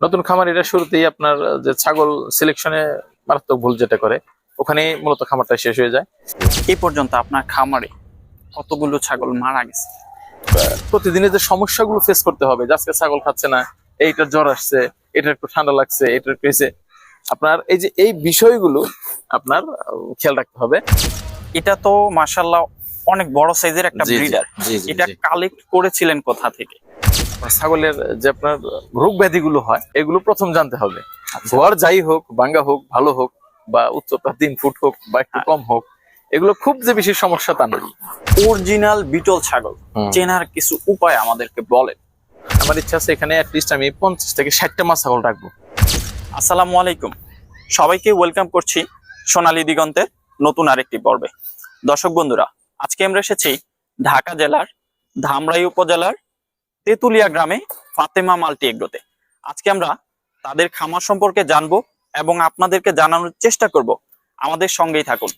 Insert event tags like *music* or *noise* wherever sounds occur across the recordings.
নতুন খামারিরা শুরুতেই আপনার যে ছাগল সিলেকশনে মারাত্মক ভুল যেটা করে ওখানে মূলত খামারটা শেষ হয়ে যায়। এই পর্যন্ত আপনার খামারে কতগুলো ছাগল মারা গেছে? প্রতিদিনের যে সমস্যাগুলো ফেস করতে হবে যে আজকে ছাগল খাচ্ছে না এইটার জ্বর আসছে এটা একটু ঠান্ডা লাগছে এটার একটু এসে আপনার এই যে এই বিষয়গুলো আপনার খেয়াল রাখতে হবে। এটা তো মাশাল্লাহ অনেক বড় সাইজের একটা ব্রিডার এটা কালেক্ট করেছিলেন কোথা থেকে? ছাগলের যে আপনার রোগ ব্যাধিগুলো হয় এগুলো প্রথম জানতে হবে। ঘর যাই হোক বাঙ্গা হোক ভালো হোক বা উচ্চতা তিন ফুট হোক বা একটু হ্যাঁ। কম হোক এগুলো খুব যে বেশি সমস্যা তা নয়। অরিজিনাল বিটল ছাগল চেনার কিছু উপায় আমাদেরকে বলেন। আমার ইচ্ছা আছে এখানে অ্যাটলিস্ট আমি পঞ্চাশ থেকে ষাটটা মাছ ছাগল রাখব। আসসালামু আলাইকুম। সবাইকে ওয়েলকাম করছি সোনালী দিগন্তের নতুন আরেকটি পর্বে। দর্শক বন্ধুরা আজকে আমরা এসেছি ঢাকা জেলার ধামরাই উপজেলার তেতুলিয়া গ্রামে ফাতেমা মাল্টি এগ্রোতে। আজকে আমরা তাদের খামার সম্পর্কে জানব এবং আপনাদেরকে জানানোর চেষ্টা করব। আমাদের সঙ্গেই থাকুন।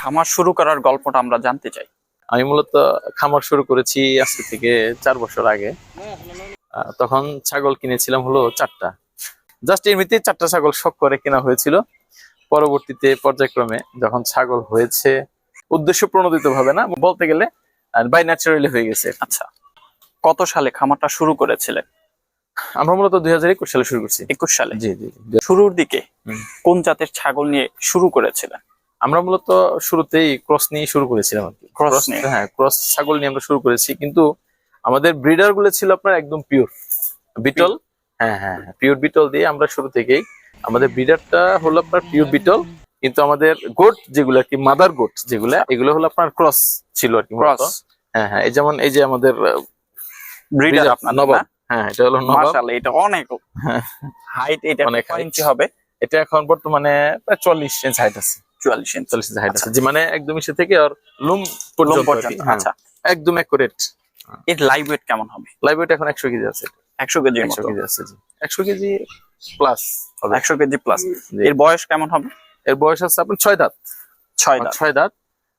খামার শুরু করার গল্পটা আমরা জানতে চাই। আমি মূলত খামার শুরু করেছি আজকে থেকে চার বছর আগে। তখন ছাগল কিনেছিলাম হলো চারটা। জাস্ট এমনিতে চারটা ছাগল শখ করে কেনা হয়েছিল। পরবর্তীতে পর্যায়ক্রমে যখন ছাগল হয়েছে উদ্দেশ্য প্রণোদিত ভাবে না বলতে গেলে বাই ন্যাচারালি হয়ে গেছে। আচ্ছা। কত সালে খামারটা শুরু করেছিলেন? আমরা মূলত দুই হাজার একুশ সালে শুরু করছি। একুশ সালে? জি জি। শুরুর দিকে কোন জাতের ছাগল নিয়ে শুরু করেছিলেন? আমরা মূলত শুরুতেই ক্রস নিয়ে শুরু করেছিলাম আর কি। নিয়ে? হ্যাঁ ক্রস ছাগল নিয়ে আমরা শুরু করেছি কিন্তু আমাদের ব্রিডারগুলো ছিল আপনার একদম পিওর বিটল? হ্যাঁ হ্যাঁ পিওর বিটল দিয়ে আমরা শুরু থেকেই আমাদের ব্রিডারটা হলো আপনার পিওর বিটল কিন্তু আমাদের গোট যেগুলো কি মাদার গোট যেগুলো এগুলো হলো আপনার ক্রস ছিল আর কি। ক্রস। হ্যাঁ হ্যাঁ এই যেমন এই যে আমাদের ব্রিডার আপনার নবাব। হ্যাঁ? এটা হলো নবাব। মাশাআল্লাহ এটা অনেক *laughs* হ্যাঁ। হাইট এটা অনেক ইঞ্চি হবে? এটা এখন বর্তমানে প্রায় চল্লিশ ইঞ্চ হাইট আছে। ইঞ্চি ইঞ্চ হাইট আছে। মানে একদম ইসে থেকে আর লুম পর্যন্ত আর হ্যাঁ, আচ্ছা। একদম এর লাইভ ওয়েট কেমন হবে? লাইভ ওয়েট এখন একশো কেজি আছে। একশো কেজির একশো কেজি আছে জি। একশো কেজি প্লাস হবে। কেজি প্লাস এর বয়স কেমন হবে? এর বয়স আছে আপনার ছয় দাঁত। ছয় দাঁত। ছয় দাঁত।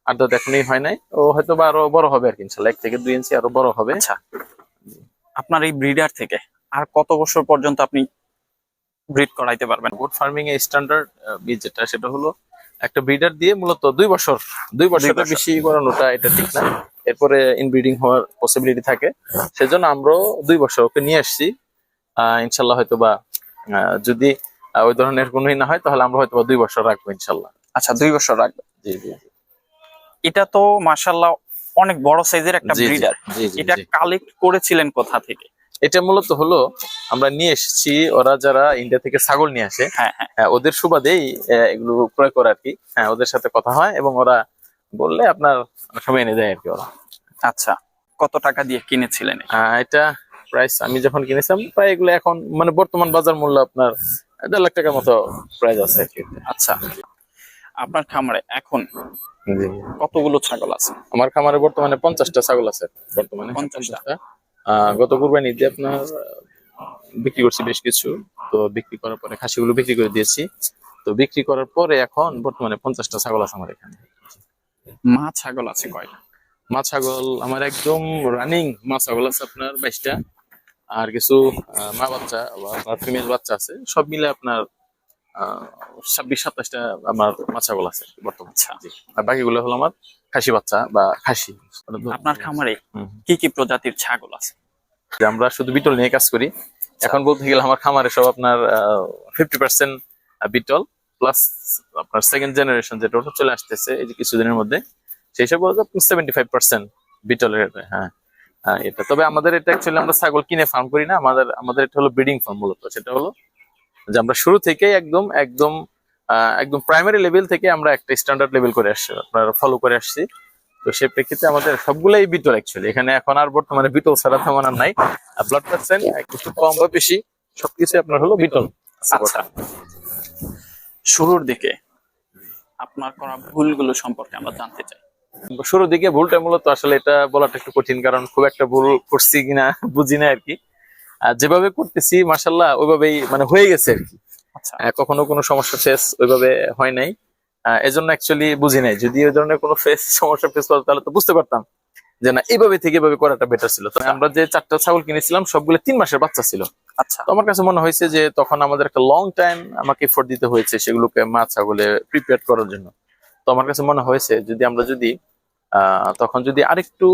আট দাঁত এখনই হয় নাই। ও হয়তো বা আরও বড় হবে আর কি এক থেকে দুই ইঞ্চি আরও বড় হবে। আচ্ছা। আপনার এই ব্রিডার থেকে আর কত বছর পর্যন্ত আপনি ব্রিড করাইতে পারবেন? গোট ফার্মিং এ স্ট্যান্ডার্ড বীজ যেটা সেটা হলো একটা ব্রিডার দিয়ে মূলত দুই বছর দুই বছর। বেশি করানোটা এটা ঠিক না। এরপরে ইনব্রিডিং হওয়ার পসিবিলিটি থাকে। সেজন্য আমরাও দুই বছর ওকে নিয়ে আসছি। ইনশাল্লাহ হয়তো বা যদি ওই ধরনের কোনোই না হয় তাহলে আমরা হয়তো বা দুই বছর রাখব ইনশাল্লাহ। আচ্ছা দুই বছর রাখব জি জি। এটা তো মাশাল্লাহ অনেক বড় সাইজের একটা ব্রিডার এটা কালেক্ট করেছিলেন কোথা থেকে? এটা মূলত হলো আমরা নিয়ে এসেছি ওরা যারা ইন্ডিয়া থেকে ছাগল নিয়ে আসে হ্যাঁ হ্যাঁ। হ্যাঁ, ওদের সুবাদেই এগুলো ক্রয় করে আর কি হ্যাঁ ওদের সাথে কথা হয় এবং ওরা বললে আপনার সময় এনে দেয় আর কি ওরা। আচ্ছা কত টাকা দিয়ে কিনেছিলেন এটা? প্রাইস আমি যখন কিনেছিলাম প্রায় এগুলো এখন মানে বর্তমান বাজার মূল্য আপনার দেড় লাখ টাকার মতো প্রাইস আছে আচ্ছা আপনার খামারে এখন। কতগুলো ছাগল আছে? আমার খামারে বর্তমানে পঞ্চাশটা ছাগল আছে বর্তমানে। 50 টা। আহ, গত কুরবানি দিয়ে আপনার বিক্রি করছি বেশ কিছু। তো বিক্রি করার পরে খাসিগুলো বিক্রি করে দিয়েছি। তো বিক্রি করার পরে এখন বর্তমানে পঞ্চাশটা ছাগল আছে আমার এখানে। মা ছাগল আছে কয়টা? মা ছাগল আমার একদম রানিং মা ছাগল আছে আপনার বাইশটা। আর কিছু মা বাচ্চা বা ফিমেল বাচ্চা আছে। সব মিলে আপনার ছাব্বিশ সাতাশটা আমার ছাগল আছে বর্তমানে। আচ্ছা। আর বাকিগুলো হলো আমার খাসি বাচ্চা বা খাসি। আপনার খামারে কি কি প্রজাতির ছাগল আছে? আমরা শুধু বিটল নিয়ে কাজ করি। এখন বলতে গেলে আমার খামারে সব আপনার ফিফটি পার্সেন্ট বিটল প্লাস আপনার সেকেন্ড জেনারেশন যেটা ওটা চলে আসতেছে এই যে কিছুদিনের মধ্যে সেই সব বলতে আপনি সেভেন্টি ফাইভ পার্সেন্ট বিটলের হ্যাঁ এটা। তবে আমাদের এটা অ্যাকচুয়ালি আমরা ছাগল কিনে ফার্ম করি না। আমাদের আমাদের এটা হলো ব্রিডিং ফার্ম মূলত। সেটা হলো যে আমরা শুরু থেকেই একদম একদম একদম প্রাইমারি লেভেল থেকে আমরা একটা স্ট্যান্ডার্ড লেভেল করে আসছি আপনার ফলো করে আসছি। তো সেই প্রেক্ষিতে আমাদের সবগুলাই বিটল অ্যাকচুয়ালি এখানে এখন আর বর্তমানে বিটল ছাড়া তেমন আর নাই। ব্লাড পার্সেন্ট একটু কম বা বেশি সবকিছু আপনার হলো বিটল আচ্ছা। শুরুর দিকে আপনার করা ভুলগুলো সম্পর্কে আমরা জানতে চাই। শুরুর দিকে ভুলটা মূলত আসলে এটা বলাটা একটু কঠিন কারণ খুব একটা ভুল করছি কিনা বুঝি না আর কি। যেভাবে করতেছি মাসাল্লাহ ওইভাবেই মানে হয়ে গেছে আর কি। আচ্ছা। কখনো কোনো সমস্যা ফেস ওইভাবে হয় নাই। এজন্য অ্যাকচুয়ালি বুঝি নাই। যদি ওই ধরনের কোনো ফেস সমস্যা ফেস করতো তাহলে তো বুঝতে পারতাম যে না এইভাবে থেকে এভাবে করাটা বেটার ছিল। তো আমরা যে চারটা ছাগল কিনেছিলাম সবগুলো তিন মাসের বাচ্চা ছিল। আচ্ছা। তো আমার কাছে মনে হয়েছে যে তখন আমাদের একটা লং টাইম আমাকে এফোর্ট দিতে হয়েছে সেগুলোকে মা ছাগলে প্রিপেয়ার করার জন্য। তো আমার কাছে মনে হয়েছে যদি আমরা যদি আহ, তখন যদি আরেকটু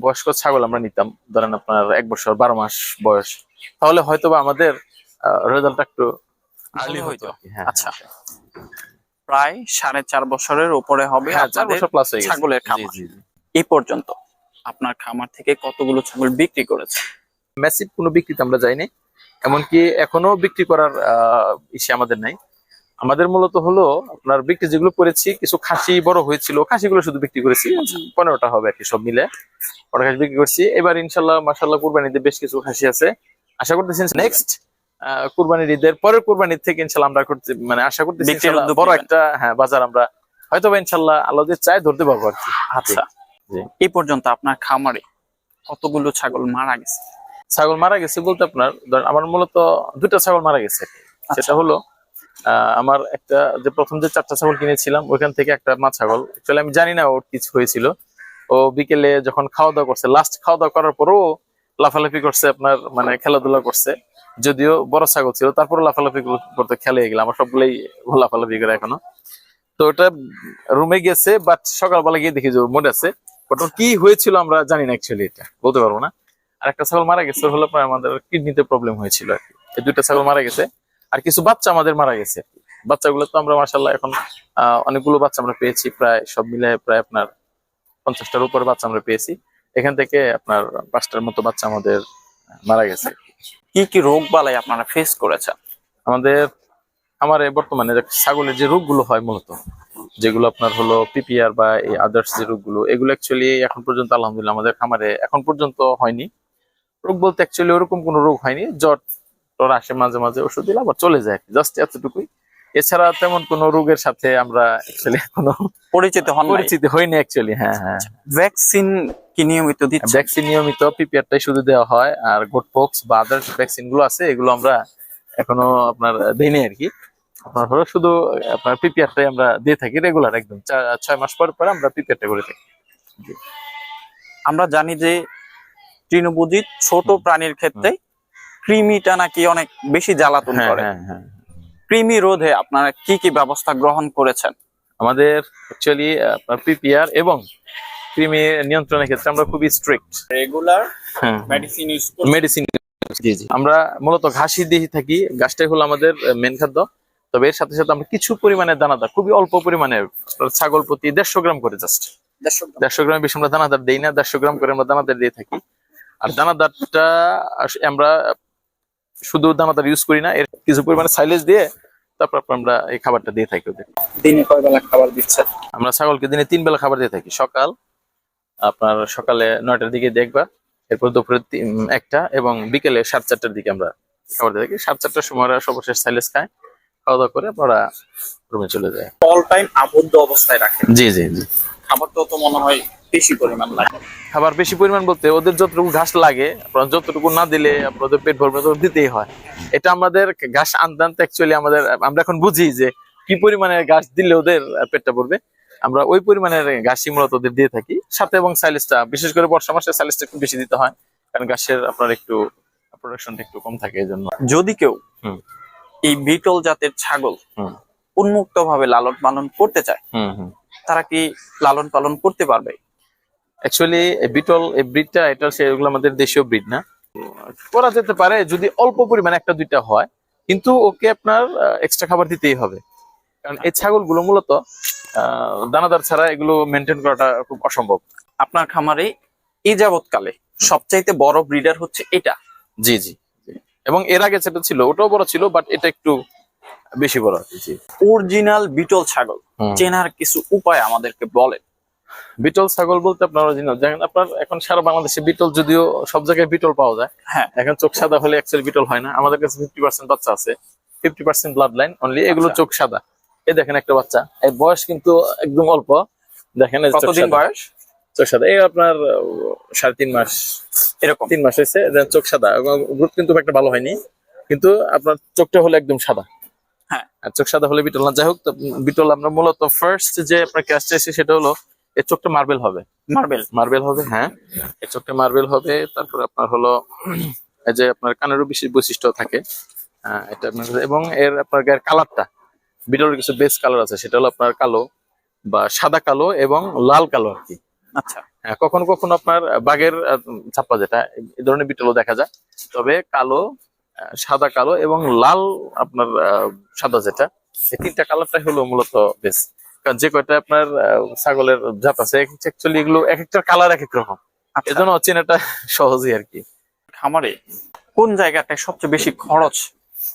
বয়স্ক ছাগল আমরা নিতাম ধরেন আপনার এক বছর বারো মাস বয়স। তাহলে হয়তো বা আমাদের রেজাল্ট একটু আর্লি হইতো। হ্যাঁ, আচ্ছা। প্রায় সাড়ে চার বছরের উপরে হবে হ্যাঁ হয়ে ছাগলের খামার। এই পর্যন্ত আপনার খামার থেকে কতগুলো ছাগল বিক্রি করেছে? ম্যাসিভ কোনো বিক্রিতে আমরা যাইনি এমনকি এখনও বিক্রি করার আহ, ইসে আমাদের নাই। আমাদের মূলত হলো আপনার বিক্রি যেগুলো করেছি কিছু খাসি বড় হয়েছিল খাসিগুলো শুধু বিক্রি করেছি। পনেরোটা হবে আর কি সব মিলে। পনেরো খাসি বিক্রি করছি। এবার ইনশাল্লাহ মাসাল্লাহ কুরবানিতে বেশ কিছু খাসি আছে। আশা করতেছি নেক্সট কুরবানির ঈদের পরের কুরবানির থেকে ইনশাল্লাহ আমরা করতে মানে আশা করতেছি বড় একটা হ্যাঁ বাজার আমরা হয়তো বা ইনশাল্লাহ আল্লাহ চাই ধরতে পারব আর কি। আচ্ছা। এই পর্যন্ত আপনার খামারে কতগুলো ছাগল মারা গেছে? ছাগল মারা গেছে বলতে আপনার আমার মূলত দুটা ছাগল মারা গেছে। সেটা হলো আমার একটা যে প্রথম যে চারটা ছাগল কিনেছিলাম, ওইখান থেকে একটা মা ছাগল। আসলে আমি জানি না ওর কিছু হয়েছিল। ও বিকেলে যখন খাওয়া দাওয়া করছে লাস্ট খাওয়া দাওয়া করার পরও লাফালাফি করছে আপনার মানে খেলাধুলা করছে। যদিও বড় ছাগল ছিল তারপরে লাফালাফি করতে খেলে গেল আমার সবগুলোই লাফালাফি করে এখনও। তো ওটা রুমে গেছে বাট সকালবেলা গিয়ে দেখি যে মোড আছে। ওর কি হয়েছিল আমরা জানি না অ্যাকচুয়ালি এটা, বলতে পারব না। আর একটা ছাগল মারা গেছে হলো আমাদের কিডনিতে প্রবলেম হয়েছিল আর কি। এই দুইটা ছাগল মারা গেছে। আর কিছু বাচ্চা আমাদের মারা গেছে। বাচ্চাগুলো তো আমরা মাসাল্লাহ এখন অনেকগুলো বাচ্চা আমরা পেয়েছি প্রায় সব মিলে প্রায় আপনার পঞ্চাশটার উপরে বাচ্চা আমরা পেয়েছি। এখান থেকে আপনার পাঁচটার মতো বাচ্চা আমাদের মারা গেছে। কি কি রোগ বালাই আপনারা ফেস করেছেন? আমাদের আমার বর্তমানে ছাগলের যে রোগগুলো হয় মূলত যেগুলো আপনার হলো পিপিআর বা এই আদার্স যে রোগগুলো এগুলো অ্যাকচুয়ালি এখন পর্যন্ত আলহামদুলিল্লাহ আমাদের খামারে এখন পর্যন্ত হয়নি। রোগ বলতে অ্যাকচুয়ালি ওরকম কোনো রোগ হয়নি জ্বর টর আসে মাঝে মাঝে ওষুধ দিলে আবার চলে যায় জাস্ট এতটুকুই। এছাড়া তেমন কোনো রোগের সাথে আমরা এখনও পরিচিত হন পরিচিত হয়নি অ্যাকচুয়ালি হ্যাঁ হ্যাঁ ভ্যাকসিন কি নিয়মিত দিচ্ছে ভ্যাকসিন নিয়মিত পিপিআরটাই শুধু দেওয়া হয় আর গোটপক্স বা আদার্স ভ্যাকসিনগুলো আছে এগুলো আমরা এখনও আপনার দেইনি আর কি। আপনার হলো শুধু আপনার পিপিআরটাই আমরা দিয়ে থাকি রেগুলার একদম। ছয় মাস পর পর আমরা পিপিআরটা করে থাকি। আমরা জানি যে তৃণভোজী ছোট প্রাণীর ক্ষেত্রে কৃমিটা নাকি অনেক বেশি জ্বালাতন হ্যাঁ করে। হ্যাঁ হ্যাঁ। কৃমি রোধে আপনারা কি কি ব্যবস্থা গ্রহণ করেছেন? আমাদের অ্যাকচুয়ালি আপনার পিপিআর এবং কৃমি নিয়ন্ত্রণের ক্ষেত্রে আমরা খুবই strict regular medicine use medicine জি জি। আমরা মূলত ঘাসি দিয়ে থাকি ঘাসটাই হলো আমাদের মেন খাদ্য। তবে এর সাথে সাথে আমরা কিছু পরিমাণে দানাদার খুবই অল্প পরিমাণে ছাগল প্রতি দেড়শো গ্রাম করে জাস্ট দেড়শো গ্রাম। বেশি আমরা দানাদার দিই না দেড়শো গ্রাম করে আমরা দানাদার দিয়ে থাকি। আর দানাদারটা আমরা শুধু দানাদার ইউজ করি না এর কিছু পরিমাণে সাইলেজ দিয়ে তারপর আমরা এই খাবারটা দিয়ে থাকি ওদের। দিনে কয় বেলা খাবার দিচ্ছেন? আমরা ছাগলকে দিনে তিন বেলা খাবার দিয়ে থাকি সকাল আপনার সকালে নয়টার দিকে দেখবা এরপর দুপুরে একটা এবং বিকেলে সাড়ে চারটার দিকে আমরা খাবার দিয়ে থাকি। সাড়ে চারটার সময় ওরা সর্বশেষ সাইলেজ খায় খাওয়া দাওয়া করে আপনারা রুমে চলে যায় অল টাইম আবদ্ধ অবস্থায় রাখেন জি জি জি। খাবার তো মনে হয় বেশি পরিমাণ লাগে। খাবার বেশি পরিমাণ বলতে ওদের যতটুকু ঘাস লাগে আপনার যতটুকু না দিলে আপনাদের পেট ভরবে তো দিতেই হয়। এটা আমাদের ঘাস আনতে আনতে অ্যাকচুয়ালি আমাদের আমরা এখন বুঝি যে কি পরিমাণে ঘাস দিলে ওদের পেটটা ভরবে। আমরা ওই পরিমাণের ঘাসই মূলত ওদের দিয়ে থাকি। সাথে এবং সাইলেসটা বিশেষ করে বর্ষা মাসে সাইলেসটা একটু বেশি দিতে হয় কারণ ঘাসের আপনার একটু প্রোডাকশনটা একটু কম থাকে এই জন্য যদি কেউ হুম। এই বিটল জাতের ছাগল হুম। উন্মুক্ত ভাবে লালন পালন করতে চায় হুম হুম। তারা কি লালন পালন করতে পারবে? অ্যাকচুয়ালি বিটল এই ব্রিডটা এটা সেগুলো আমাদের দেশীয় ব্রিড না। করা যেতে পারে যদি অল্প পরিমাণে একটা দুইটা হয় কিন্তু ওকে আপনার এক্সট্রা খাবার দিতেই হবে। কারণ এই ছাগলগুলো মূলত দানাদার ছাড়া এগুলো মেনটেন করাটা খুব অসম্ভব। আপনার খামারে এই যাবৎকালে সবচাইতে বড় ব্রিডার হচ্ছে এটা। জি জি। এবং এর আগে যেটা ছিল ওটাও বড় ছিল বাট এটা একটু বেশি বড়। জি অরিজিনাল বিটল ছাগল চেনার কিছু উপায় আমাদেরকে বলেন। বিটল ছাগল বলতে আপনার অরিজিনাল দেখেন আপনার এখন সারা বাংলাদেশে বিটল যদিও সব জায়গায় বিটল পাওয়া যায় হ্যাঁ। এখন চোখ সাদা হলে অ্যাকচুয়ালি বিটল হয় না। আমাদের কাছে ফিফটি পার্সেন্ট বাচ্চা আছে fifty percent blood line only এগুলো আচ্ছা। চোখ সাদা। এই দেখেন একটা বাচ্চা এর বয়স কিন্তু একদম অল্প। দেখেন কতদিন বয়স? চোখ সাদা এই আপনার সাড়ে তিন মাস। এরকম। তিন মাস হয়েছে চোখ সাদা। গ্রোথ কিন্তু একটা ভালো হয়নি কিন্তু আপনার চোখটা হলো একদম সাদা। হ্যাঁ। আর চোখ সাদা হলে বিটল না। যাই হোক বিটল আমরা মূলত ফার্স্ট যে আপনার ক্যাশ চাইছি সেটা হলো এর চোখটা মার্বেল হবে। মার্বেল মার্বেল হবে হ্যাঁ। এর চোখটা মার্বেল হবে তারপর আপনার হলো এই যে আপনার কানেরও বিশেষ বৈশিষ্ট্য থাকে। এটা আপনার এবং এর আপনার গায়ের কালারটা বিটলের কিছু বেস কালার আছে সেটা হলো আপনার কালো বা সাদা কালো এবং লাল কালো আর কি। আচ্ছা। হ্যাঁ, কখনো কখনো আপনার বাঘের ছাপ্পা যেটা এই ধরনের বিটলও দেখা যায়। তবে কালো সাদা কালো এবং লাল আপনার আহ, সাদা যেটা এই তিনটা কালারটাই হলো মূলত বেশ কারণ যে কয়টা আপনার ছাগলের জাত আছে অ্যাকচুয়ালি এগুলো এক একটা কালার এক এক রকম। আচ্ছা। এজন্য চেনাটা *laughs* সহজই আর কি। খামারে কোন জায়গাটায় সবচেয়ে বেশি খরচ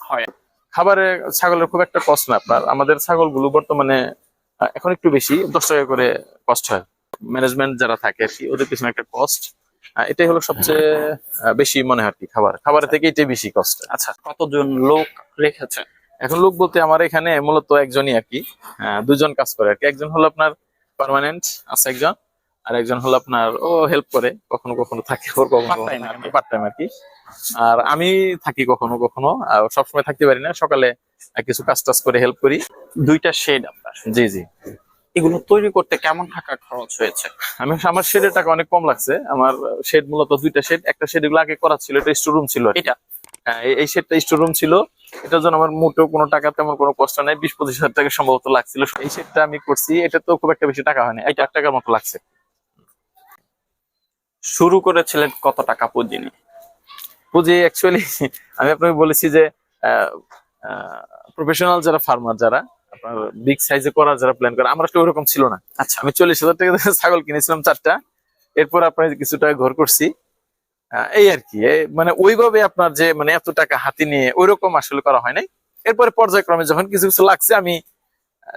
হয়? খাবারে ছাগলের খুব একটা কষ্ট না আপনার আমাদের ছাগলগুলো বর্তমানে এখন একটু বেশি দশ টাকা করে কষ্ট হয়। ম্যানেজমেন্ট যারা থাকে আর কি ওদের পিছনে একটা কস্ট এটাই হলো সবচেয়ে বেশি মনে হয় আর কি খাবার। খাবারের থেকে এটাই বেশি কষ্ট আচ্ছা কতজন লোক রেখেছে? এখন লোক বলতে আমার এখানে মূলত একজনই আর কি। দুজন কাজ করে আর কি। একজন হলো আপনার পার্মানেন্ট আছে একজন আর একজন হলো আপনার ও হেল্প করে কখনো কখনো থাকে ওর কখনো পার্ট টাইম আর কি। আর আমি থাকি কখনো কখনো আর সবসময় থাকতে পারি না সকালে কিছু কাজ টাজ করে হেল্প করি। দুইটা শেড আপনার। জি জি। এগুলো তৈরি করতে কেমন টাকা খরচ হয়েছে? আমি আমার শেডের টাকা অনেক কম লাগছে। আমার শেড মূলত দুইটা শেড একটা শেড এগুলো আগে করা ছিল এটা স্টোর রুম ছিল এটা? হ্যাঁ, এই- এই শেডটা স্টোর রুম ছিল। এটার জন্য আমার মোটেও কোনো টাকা তেমন কোনো কষ্ট নাই। বিশ পঁচিশ হাজার টাকা সম্ভবত লাগছিল। এই শেডটা আমি করছি এটা তো খুব একটা বেশি টাকা হয়নি এক লাখ টাকার মতো লাগছে। শুরু করেছিলেন কত টাকা পুঁজি নিয়ে? পুঁজি অ্যাকচুয়ালি *laughs* আমি আপনাকে বলেছি যে প্রফেশনাল যারা ফার্মার যারা আপনার বিগ সাইজে করার যারা প্ল্যান করে আমরা তো ওরকম ছিল না। আচ্ছা। আমি চল্লিশ হাজার টাকা ছাগল কিনেছিলাম চারটা। এরপর আপনার কিছু টাকা ঘর করছি। এই আর কি। মানে ওইভাবে আপনার যে মানে এত টাকা হাতে নিয়ে ওইরকম আসলে করা হয় নাই। এরপরে পর্যায়ক্রমে যখন কিছু কিছু লাগছে আমি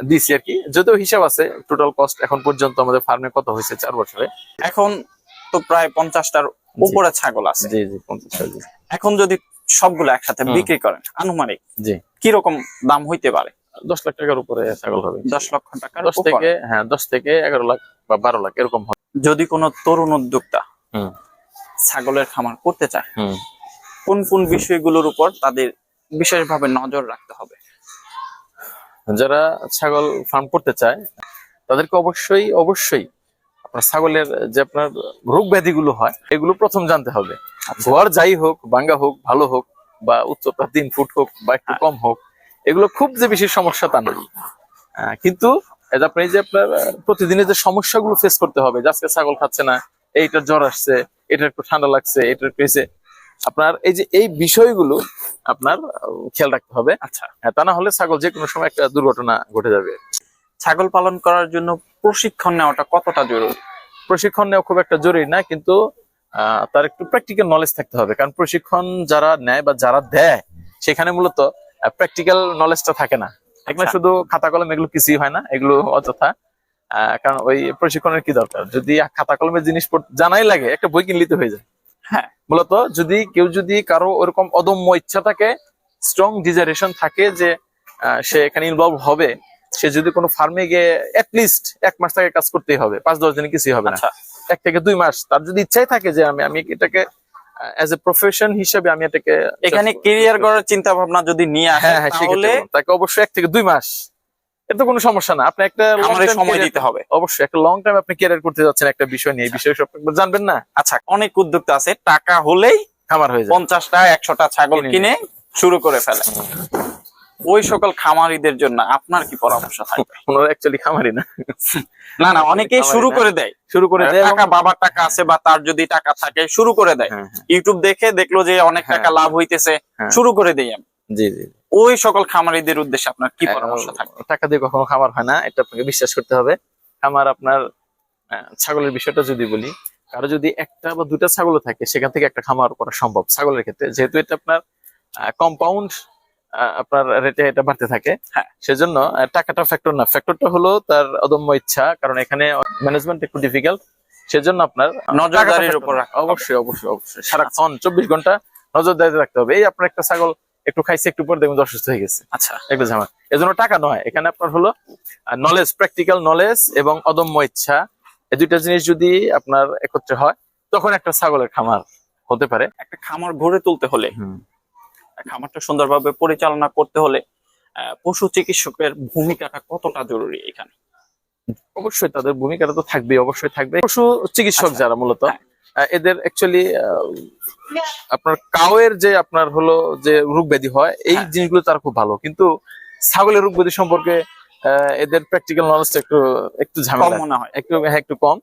দিছি আর কি। যদিও হিসাব আছে টোটাল কস্ট এখন পর্যন্ত আমাদের ফার্মে কত হয়েছে চার বছরে? এখন তো প্রায় পঞ্চাশটার উপরে ছাগল আছে। জি জি পঞ্চাশ এখন যদি সবগুলো একসাথে বিক্রি করেন আনুমানিক জি। কীরকম দাম হইতে পারে? দশ লাখ টাকার উপরে ছাগল হবে। দশ লক্ষ টাকা দশ থেকে হ্যাঁ দশ থেকে এগারো লাখ বা বারো লাখ এরকম হবে। যদি কোনো তরুণ উদ্যোক্তা হুম। ছাগলের খামার করতে চায়। কোন কোন বিষয়গুলোর উপর তাদের বিশেষভাবে নজর রাখতে হবে? যারা ছাগল ফার্ম করতে চায় তাদেরকে অবশ্যই অবশ্যই আপনার ছাগলের যে আপনার রোগ ব্যাধিগুলো হয় এগুলো প্রথম জানতে হবে। ঘর যাই হোক বাঙ্গা হোক ভালো হোক বা উচ্চতা তিন ফুট হোক বা একটু কম হোক এগুলো খুব যে বেশি সমস্যা তা নয়। কিন্তু আপনি যে আপনার প্রতিদিনের যে সমস্যাগুলো ফেস করতে হবে যে আজকে ছাগল খাচ্ছে না এইটার জ্বর আসছে এটা একটু ঠান্ডা লাগছে এটা একটু এসে আপনার এই যে এই বিষয়গুলো আপনার খেয়াল রাখতে হবে। আচ্ছা। হ্যাঁ, তা না হলে ছাগল যে কোনো সময় একটা দুর্ঘটনা ঘটে যাবে। ছাগল পালন করার জন্য প্রশিক্ষণ নেওয়াটা কতটা জরুরি? প্রশিক্ষণ নেওয়া খুব একটা জরুরি না কিন্তু আহ, তার একটু প্র্যাকটিক্যাল নলেজ থাকতে হবে। কারণ প্রশিক্ষণ যারা নেয় বা যারা দেয় সেখানে মূলত প্র্যাকটিক্যাল নলেজটা থাকে না। এখানে আচ্ছা। শুধু খাতা কলম এগুলো কিছুই হয় না এগুলো অযথা। কারণ ওই প্রশিক্ষণের কি দরকার? যদি খাতা কলমের জিনিস জানাই লাগে একটা বই কিনলিতে হয়ে যায়। হ্যাঁ। মূলত যদি কেউ যদি কারও ওরকম অদম্য ইচ্ছা থাকে স্ট্রং ডিজারেশন থাকে যে সে এখানে ইনভলভ হবে সে যদি কোনো ফার্মে গিয়ে লিস্ট এক মাস তাকে কাজ করতেই হবে পাঁচ দশ দিনে কিছুই হবে না। আচ্ছা। এক থেকে দুই মাস তার যদি ইচ্ছাই থাকে যে আমি আমি এটাকে অ্যাজ এ প্রফেশন হিসেবে আমি এটাকে এখানে কেরিয়ার গড়ার চিন্তা ভাবনা যদি নিয়ে আসে হ্যাঁ হ্যাঁ তাহলে তাকে অবশ্যই এক থেকে দুই মাস এটা কোনো সমস্যা না। আপনি একটা সময় দিতে হবে। অবশ্যই একটা লং টাইম আপনি ক্যারিয়ার করতে যাচ্ছেন একটা বিষয় নিয়ে। এই বিষয়ে সব জানবেন না? আচ্ছা অনেক উদ্যোক্তা আছে টাকা হলেই খামার হয়ে যায় পঞ্চাশটা একশোটা ছাগল কিনে শুরু করে ফেলে। ওই সকল খামারিদের জন্য আপনার কি পরামর্শ থাকবে? *laughs* ওনারা অ্যাকচুয়ালি খামারই না। না না অনেকেই খামারি শুরু করে দেয়। শুরু করে দেয় টাকা বাবার টাকা আছে বা তার যদি টাকা থাকে শুরু করে দেয়। হ্যাঁ, হ্যাঁ, ইউটিউব দেখে দেখল যে অনেক টাকা হ্যাঁ। লাভ হইতেছে হ্যাঁ। শুরু করে দেই আমি। জি জি। ওই সকল খামারিদের উদ্দেশ্যে আপনার কি পরামর্শ থাকবে? টাকা দিয়ে কখনো খামার হয় না এটা আপনাকে বিশ্বাস করতে হবে। খামার আপনার ছাগলের বিষয়টা যদি বলি কারও যদি একটা বা দুটা ছাগল থাকে সেখান থেকে একটা খামার করা সম্ভব ছাগলের ক্ষেত্রে। যেহেতু এটা আপনার কম্পাউন্ড আপনার রেটে এটা বাড়তে থাকে হ্যাঁ। সেজন্য টাকাটা ফ্যাক্টর না। ফ্যাক্টরটা হলো তার অদম্য ইচ্ছা কারণ এখানে ম্যানেজমেন্ট একটু ডিফিকাল্ট সেজন্য আপনার নজরদারির উপর। অবশ্যই অবশ্যই অবশ্যই। সারাক্ষণ চব্বিশ ঘণ্টা নজরদারিতে রাখতে হবে। এই আপনার একটা ছাগল একটু খাইছে একটু পরে দেখবেন অসুস্থ হয়ে গেছে। আচ্ছা। একটা ঝামেলা। এজন্য টাকা নয়। এখানে আপনার হলো নলেজ প্র্যাকটিক্যাল নলেজ এবং অদম্য ইচ্ছা। এই দুইটা জিনিস যদি আপনার একত্রে হয় তখন একটা ছাগলের খামার হতে পারে। একটা খামার গড়ে তুলতে হলে খামারটা সুন্দরভাবে পরিচালনা করতে হলে আহ, পশু চিকিৎসকের ভূমিকাটা কতটা জরুরি এখানে? অবশ্যই তাদের ভূমিকাটা তো থাকবে অবশ্যই থাকবে। পশু চিকিৎসক আচ্ছা। যারা মূলত হ্যাঁ। এদের অ্যাকচুয়ালি আপনার কাউয়ের যে আপনার হলো যে রোগ ব্যাধি হয় এই হ্যাঁ। জিনিসগুলো তার খুব ভালো। কিন্তু ছাগলের রোগ ব্যাধি সম্পর্কে এদের প্র্যাকটিক্যাল নলেজটা একটু একটু ঝামেলা। মনে হয়। একটু হ্যাঁ একটু কম।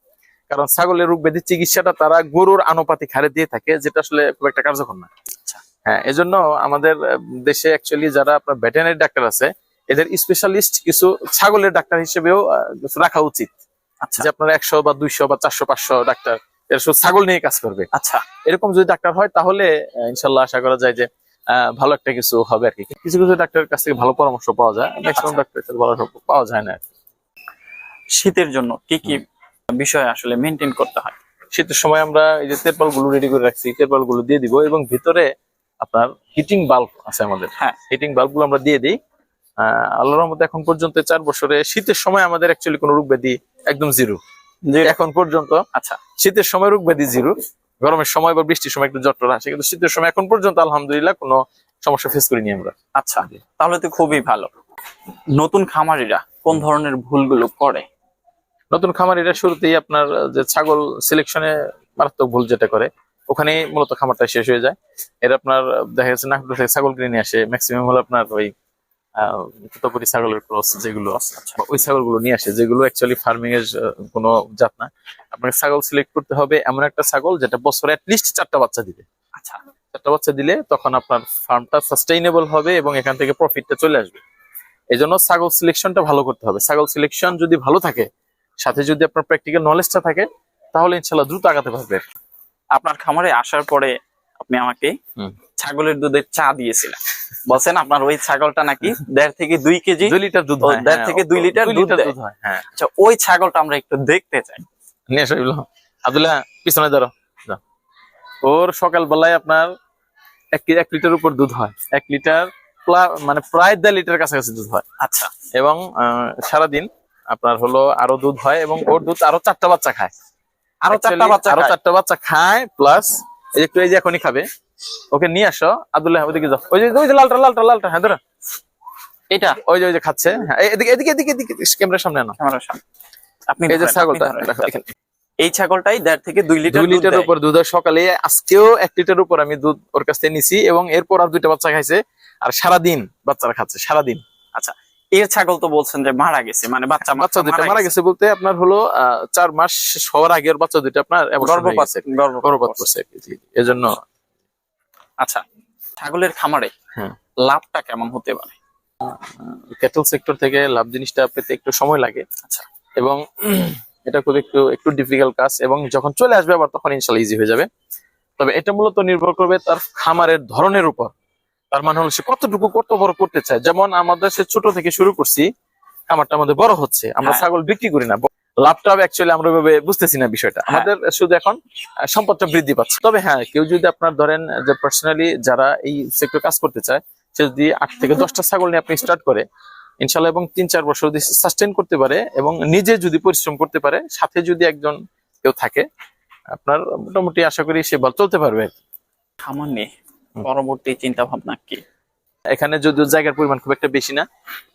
কারণ ছাগলের রোগ ব্যাধির চিকিৎসাটা তারা গরুর আনুপাতিক হারে দিয়ে থাকে যেটা আসলে খুব একটা কার্যকর না। আচ্ছা। হ্যাঁ এজন্য আমাদের দেশে অ্যাকচুয়ালি যারা আপনার ভেটেনারি ডাক্তার আছে এদের স্পেশালিস্ট কিছু ছাগলের ডাক্তার হিসেবেও রাখা উচিত। আচ্ছা। যে আপনার একশো বা দুইশো বা চারশো পাঁচশো ডাক্তার এরা শুধু ছাগল নিয়ে কাজ করবে। আচ্ছা। এরকম যদি ডাক্তার হয় তাহলে ইনশাল্লাহ আশা করা যায় যে ভালো একটা কিছু হবে আর কি। কিছু কিছু ডাক্তারের কাছ থেকে ভালো পরামর্শ পাওয়া যায়। ম্যাক্সিমাম আচ্ছা। ডাক্তার ভালো পাওয়া যায় না শীতের জন্য কি কি বিষয় আসলে মেনটেন করতে হয়? শীতের সময় আমরা এই যে তেরপালগুলো রেডি করে রাখছি তেরপালগুলো দিয়ে দিব এবং ভিতরে আপনার হিটিং বাল্ব আছে আমাদের। হ্যাঁ। হিটিং বাল্বগুলো আমরা দিয়ে দিই। আল্লাহর মধ্যে এখন পর্যন্ত চার বছরে শীতের সময় আমাদের অ্যাকচুয়ালি কোনো রোগ ব্যাধি একদম জিরো যে এখন পর্যন্ত আচ্ছা। শীতের সময় রোগ ব্যাধি জিরো গরমের সময় বা বৃষ্টির সময় একটু জট্টর আসে কিন্তু শীতের সময় এখন পর্যন্ত আলহামদুলিল্লাহ কোনো সমস্যা ফেস করিনি আমরা। আচ্ছা তাহলে তো খুবই ভালো। নতুন খামারিরা কোন ধরনের ভুলগুলো করে? নতুন খামারিরা শুরুতেই আপনার যে ছাগল সিলেকশনে মারাত্মক ভুল যেটা করে ওখানে মূলত খামারটা শেষ হয়ে যায়। এর আপনার দেখা যাচ্ছে নাগপুর থেকে ছাগল কিনে নিয়ে আসে ম্যাক্সিমাম হলো আপনার ওই তোতাপুরি ছাগলের ক্রস যেগুলো আচ্ছা ওই ছাগলগুলো নিয়ে আসে যেগুলো অ্যাকচুয়ালি ফার্মিং এর কোনো জাত না। আপনাকে ছাগল সিলেক্ট করতে হবে এমন একটা ছাগল যেটা বছরে লিস্ট চারটা বাচ্চা দিবে। আচ্ছা। চারটা বাচ্চা দিলে তখন আপনার ফার্মটা সাস্টেইনেবল হবে এবং এখান থেকে প্রফিটটা চলে আসবে। এই জন্য ছাগল সিলেকশনটা ভালো করতে হবে। ছাগল সিলেকশন যদি ভালো থাকে সাথে যদি আপনার প্র্যাকটিক্যাল নলেজটা থাকে তাহলে ইনশাল্লাহ দ্রুত আগাতে পারবে আপনার খামারে আসার পরে আপনি আমাকে। ছাগলের দুধের চা দিয়েছিলেন বলছেন আপনার ওই ছাগলটা নাকি দেড় থেকে দুই কেজি? দুই লিটার দুধ হয় দেড় হ্যাঁ, থেকে দুই লিটার দুধ হয় হ্যাঁ। আচ্ছা ওই ছাগলটা আমরা একটু দেখতে চাই। নিয়ে আসো পিছনে ধরো। ওর সকাল বেলায় আপনার এক কে- এক লিটার উপর দুধ হয়। এক লিটার মানে প্রায় দেড় লিটার কাছাকাছি দুধ হয়। আচ্ছা। এবং সারাদিন আপনার হলো আরও দুধ হয় এবং ওর দুধ আরও চারটা বাচ্চা খায়। আরও চারটা বাচ্চা আরও। চারটা বাচ্চা খায় প্লাস একটু এই যে এখনই খাবে ওকে নিয়ে আসো। আব্দুল্লাহ ওদিকে যাও। ওই যে ওই যে লালটা লালটা লালটা হ্যাঁ ধরো। এটা ওই যে ওই যে খাচ্ছে হ্যাঁ, এদিকে এদিকে এদিকে এদিকে ক্যামেরার সামনে আনো। ক্যামেরার সামনে। আপনি এই যে ছাগলটা আপনি ধরেন। এই ছাগলটাই দেড় থেকে দুই লিটার দুই লিটার উপর দুধ সকালে আজকেও এক লিটার উপর আমি দুধ ওর কাছ থেকে নিছি এবং এরপর আর দুইটা বাচ্চা খাইছে। আর সারাদিন বাচ্চারা খাচ্ছে সারাদিন। আচ্ছা এর ছাগল তো বলছেন যে মারা গেছে মানে বাচ্চা বাচ্চা দুইটা মারা গেছে। বলতে আপনার হলো আহ, চার মাস হওয়ার আগে ওর বাচ্চা দুইটা আপনার গর্ভপাত। গর্ভপাত করছে। এজন্য আচ্ছা ছাগলের খামারে লাভটা কেমন হতে পারে? ক্যাটল সেক্টর থেকে লাভ জিনিসটা পেতে একটু সময় লাগে। আচ্ছা। এবং এটা খুব একটু একটু ডিফিকাল্ট কাজ এবং যখন চলে আসবে আবার তখন ইনশাল্লাহ ইজি হয়ে যাবে। তবে এটা মূলত নির্ভর করবে তার খামারের ধরনের উপর। তার মানে হলো সে কতটুকু কত বড় করতে চায়। যেমন আমাদের সে ছোট থেকে শুরু করছি খামারটা আমাদের বড় হচ্ছে। আমরা হ্যাঁ। ছাগল বিক্রি করি না লাভটা অ্যাকচুয়ালি আমরা ভাবে বুঝতেছি না বিষয়টা। হ্যাঁ। আমাদের শুধু এখন সম্পদটা বৃদ্ধি পাচ্ছে। তবে হ্যাঁ কেউ যদি আপনার ধরেন যে পার্সোনালি যারা এই সেক্টর কাজ করতে চায় সে যদি আট থেকে দশটা ছাগল নিয়ে আপনি স্টার্ট করে ইনশাল্লাহ এবং তিন চার বছর যদি সাস্টেন করতে পারে এবং নিজে যদি পরিশ্রম করতে পারে সাথে যদি একজন কেউ থাকে আপনার মোটামুটি আশা করি সে ভালো চলতে পারবে নিয়ে হুম। পরবর্তী চিন্তা ভাবনা কি? এখানে যদিও জায়গার পরিমাণ খুব একটা বেশি না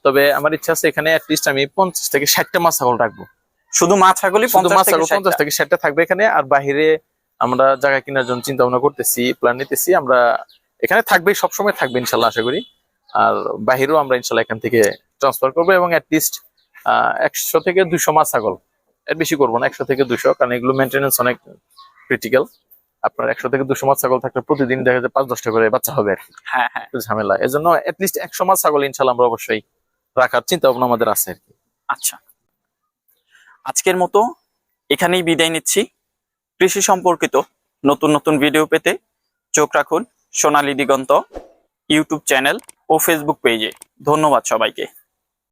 তবে আমার ইচ্ছা আছে এখানে অ্যাটলিস্ট আমি পঞ্চাশ থেকে ষাটটা মাছ ছাগল রাখব। শুধু মা ছাগলই শুধু থেকে ছাগল পঞ্চাশ? থেকে ষাটটা থাকবে এখানে আর বাহিরে আমরা জায়গা কেনার জন্য চিন্তা ভাবনা করতেছি প্ল্যান নিতেছি আমরা এখানে থাকবে সবসময় থাকবে ইনশাল্লাহ আশা করি। আর বাহিরেও আমরা ইনশাল্লাহ এখান থেকে ট্রান্সফার করব এবং অ্যাটলিস্ট একশো থেকে দুশো মাছ ছাগল। এর বেশি করব না একশো থেকে দুশো কারণ এগুলো মেনটেনেন্স অনেক ক্রিটিক্যাল আপনার একশো থেকে দুশো মাছ ছাগল থাকলে প্রতিদিন দেখা যায় পাঁচ দশটা করে বাচ্চা হবে আর কি। হ্যাঁ হ্যাঁ। ঝামেলা। এজন্য অ্যাটলিস্ট একশো মাছ ছাগল ইনশাল্লাহ আমরা অবশ্যই রাখার চিন্তা ভাবনা আমাদের আছে আর কি। আচ্ছা। আজকের মতো এখানেই বিদায় নিচ্ছি। কৃষি সম্পর্কিত নতুন নতুন ভিডিও পেতে চোখ রাখুন সোনালী দিগন্ত ইউটিউব চ্যানেল ও ফেসবুক পেজে ধন্যবাদ সবাইকে।